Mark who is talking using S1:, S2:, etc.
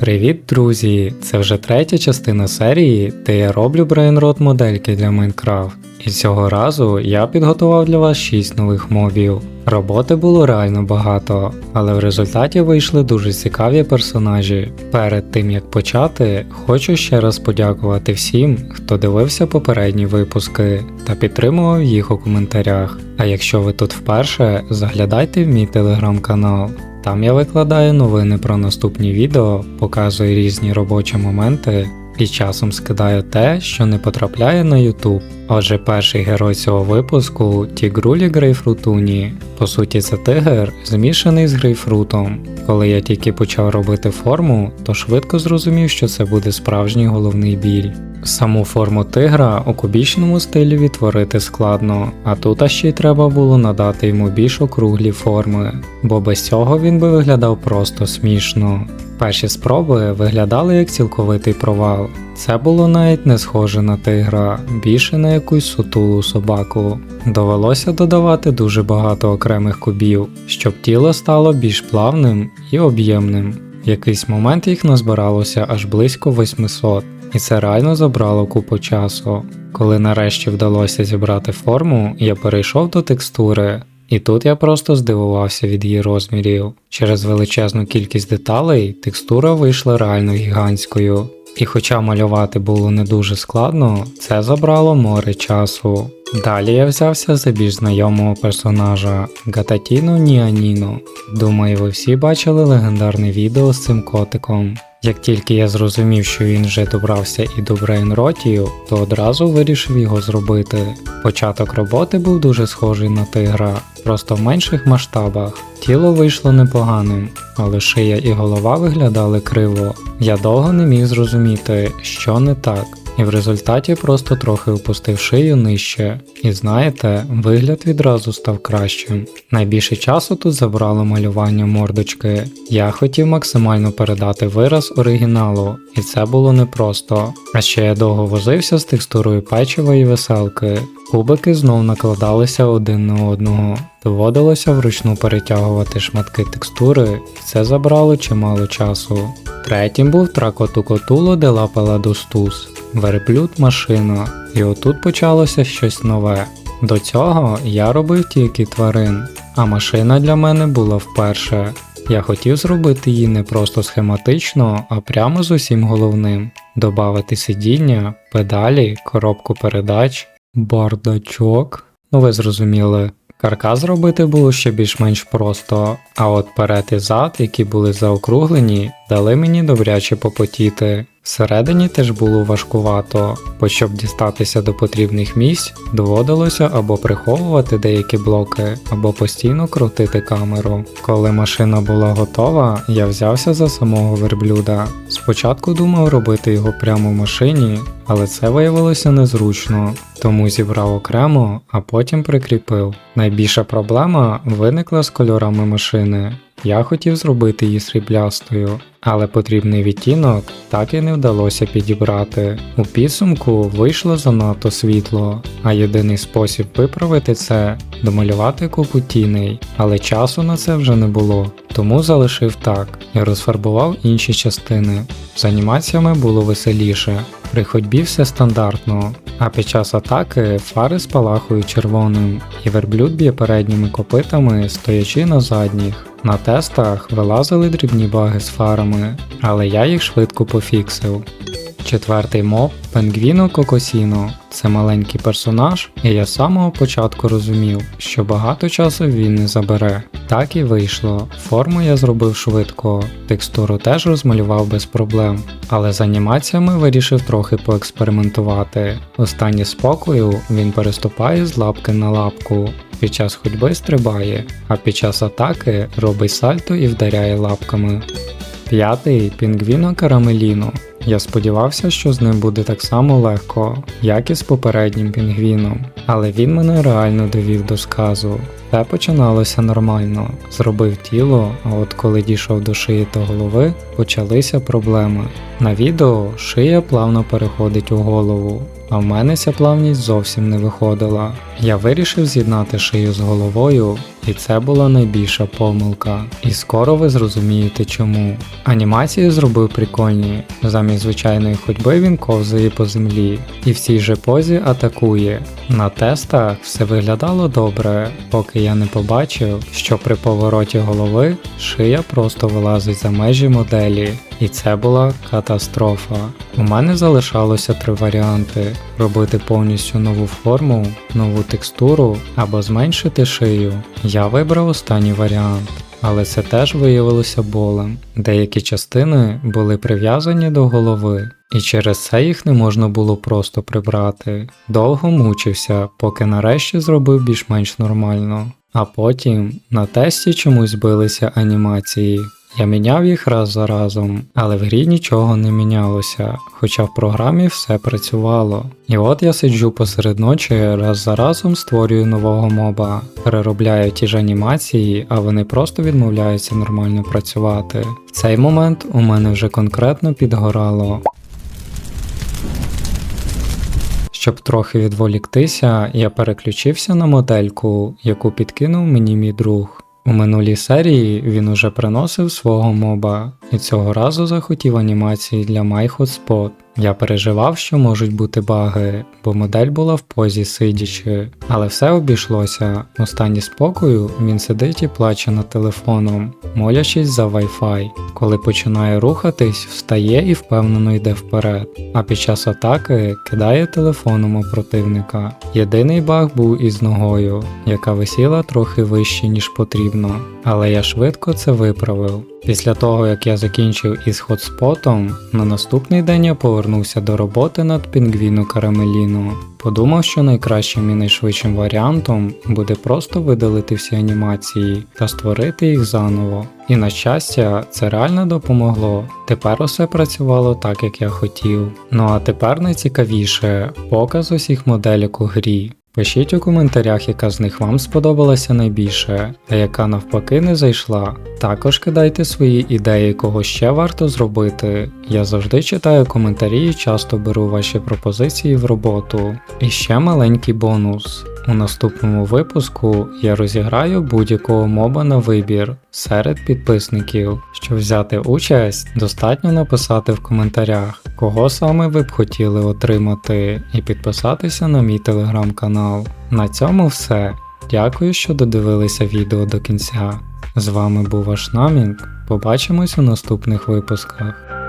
S1: Привіт, друзі! Це вже третя частина серії, де я роблю брейнрот модельки для Майнкрафт. І цього разу я підготував для вас 6 нових мобів. Роботи було реально багато, але в результаті вийшли дуже цікаві персонажі. Перед тим як почати, хочу ще раз подякувати всім, хто дивився попередні випуски та підтримував їх у коментарях. А якщо ви тут вперше, заглядайте в мій телеграм-канал. Там я викладаю новини про наступні відео, показую різні робочі моменти і часом скидаю те, що не потрапляє на YouTube. Отже, перший герой цього випуску тігрулі грейфрутуні. По суті, це тигр, змішаний з грейпфрутом. Коли я тільки почав робити форму, то швидко зрозумів, що це буде справжній головний біль. Саму форму тигра у кубічному стилі відтворити складно, а тут ще й треба було надати йому більш округлі форми, бо без цього він би виглядав просто смішно. Перші спроби виглядали як цілковитий провал. Це було навіть не схоже на тигра, більше на якусь сутулу собаку. Довелося додавати дуже багато окремих кубів, щоб тіло стало більш плавним і об'ємним. В якийсь момент їх назбиралося аж близько 800, і це реально забрало купу часу. Коли нарешті вдалося зібрати форму, я перейшов до текстури, і тут я просто здивувався від її розмірів. Через величезну кількість деталей текстура вийшла реально гігантською. І хоча малювати було не дуже складно, це забрало море часу. Далі я взявся за більш знайомого персонажа Гататіно Ніаніно. Думаю, ви всі бачили легендарне відео з цим котиком. Як тільки я зрозумів, що він вже добрався і до Брейнротію, то одразу вирішив його зробити. Початок роботи був дуже схожий на тигра, просто в менших масштабах. Тіло вийшло непоганим, але шия і голова виглядали криво. Я довго не міг зрозуміти, що не так. І в результаті просто трохи опустив шию нижче. І знаєте, вигляд відразу став кращим. Найбільше часу тут забрало малювання мордочки. Я хотів максимально передати вираз оригіналу, і це було непросто. А ще я довго возився з текстурою печива і веселки. Кубики знов накладалися один на одного. Доводилося вручну перетягувати шматки текстури, і це забрало чимало часу. Третім був Тракотукотуло де ла Паладустус, верблюд машина. І отут почалося щось нове. До цього я робив тільки тварин, а машина для мене була вперше. Я хотів зробити її не просто схематично, а прямо з усім головним: добавити сидіння, педалі, коробку передач, бардачок. Ну ви зрозуміли. Каркас зробити було ще більш-менш просто, а от перед і зад, які були заокруглені, дали мені добряче попотіти. Всередині теж було важкувато, бо щоб дістатися до потрібних місць, доводилося або приховувати деякі блоки, або постійно крутити камеру. Коли машина була готова, я взявся за самого верблюда. Спочатку думав робити його прямо в машині, але це виявилося незручно, тому зібрав окремо, а потім прикріпив. Найбільша проблема виникла з кольорами машини. Я хотів зробити її сріблястою, але потрібний відтінок так і не вдалося підібрати. У підсумку вийшло занадто світло, а єдиний спосіб виправити це домалювати купу тіней, але часу на це вже не було, тому залишив так і розфарбував інші частини. З анімаціями було веселіше. При ходьбі все стандартно, а під час атаки фари спалахують червоним, і верблюд б'є передніми копитами, стоячи на задніх. На тестах вилазили дрібні баги з фарами, але я їх швидко пофіксив. Четвертий моб Пенгвіно Кокосіно це маленький персонаж, і я з самого початку розумів, що багато часу він не забере. Так і вийшло. Форму я зробив швидко, текстуру теж розмалював без проблем, але з анімаціями вирішив трохи поекспериментувати. У стані спокою він переступає з лапки на лапку. Під час ходьби стрибає, а під час атаки робить сальто і вдаряє лапками. П'ятий Пінгвіно Карамеліно. Я сподівався, що з ним буде так само легко, як і з попереднім пінгвіном, але він мене реально довів до сказу. Все починалося нормально, зробив тіло, а от коли дійшов до шиї та голови, почалися проблеми. На відео шия плавно переходить у голову, а в мене ця плавність зовсім не виходила. Я вирішив з'єднати шию з головою, і це була найбільша помилка. І скоро ви зрозумієте чому. Анімації зробив прикольні. Замість звичайної ходьби він ковзає по землі і в цій же позі атакує. На тестах все виглядало добре, поки я не побачив, що при повороті голови шия просто вилазить за межі моделі. І це була катастрофа. У мене залишалося три варіанти: робити повністю нову форму, нову текстуру або зменшити шию. Я вибрав останній варіант. Але це теж виявилося болем. Деякі частини були прив'язані до голови, і через це їх не можна було просто прибрати. Довго мучився, поки нарешті зробив більш-менш нормально. А потім на тесті чомусь збилися анімації. Я міняв їх раз за разом, але в грі нічого не мінялося, хоча в програмі все працювало. І от я сиджу посеред ночі, раз за разом створюю нового моба, переробляю ті ж анімації, а вони просто відмовляються нормально працювати. В цей момент у мене вже конкретно підгорало. Щоб трохи відволіктися, я переключився на модельку, яку підкинув мені мій друг. У минулій серії він уже приносив свого моба і цього разу захотів анімації для My Hotspot. Я переживав, що можуть бути баги, бо модель була в позі сидячи, але все обійшлося. У стані спокою він сидить і плаче над телефоном, молячись за Wi-Fi. Коли починає рухатись, встає і впевнено йде вперед, а під час атаки кидає телефоном у противника. Єдиний баг був із ногою, яка висіла трохи вище, ніж потрібно, але я швидко це виправив. Після того, як я закінчив із хотспотом, на наступний день я повернувся до роботи над пінгвіну Карамеліно. Подумав, що найкращим і найшвидшим варіантом буде просто видалити всі анімації та створити їх заново. І на щастя, це реально допомогло. Тепер усе працювало так, як я хотів. Ну а тепер найцікавіше показ усіх моделек у грі. Пишіть у коментарях, яка з них вам сподобалася найбільше, а яка навпаки не зайшла. Також кидайте свої ідеї, кого ще варто зробити. Я завжди читаю коментарі і часто беру ваші пропозиції в роботу. І ще маленький бонус. У наступному випуску я розіграю будь-якого моба на вибір серед підписників. Щоб взяти участь, достатньо написати в коментарях, кого саме ви б хотіли отримати, і підписатися на мій телеграм-канал. На цьому все. Дякую, що додивилися відео до кінця. З вами був ваш Намінг. Побачимось у наступних випусках.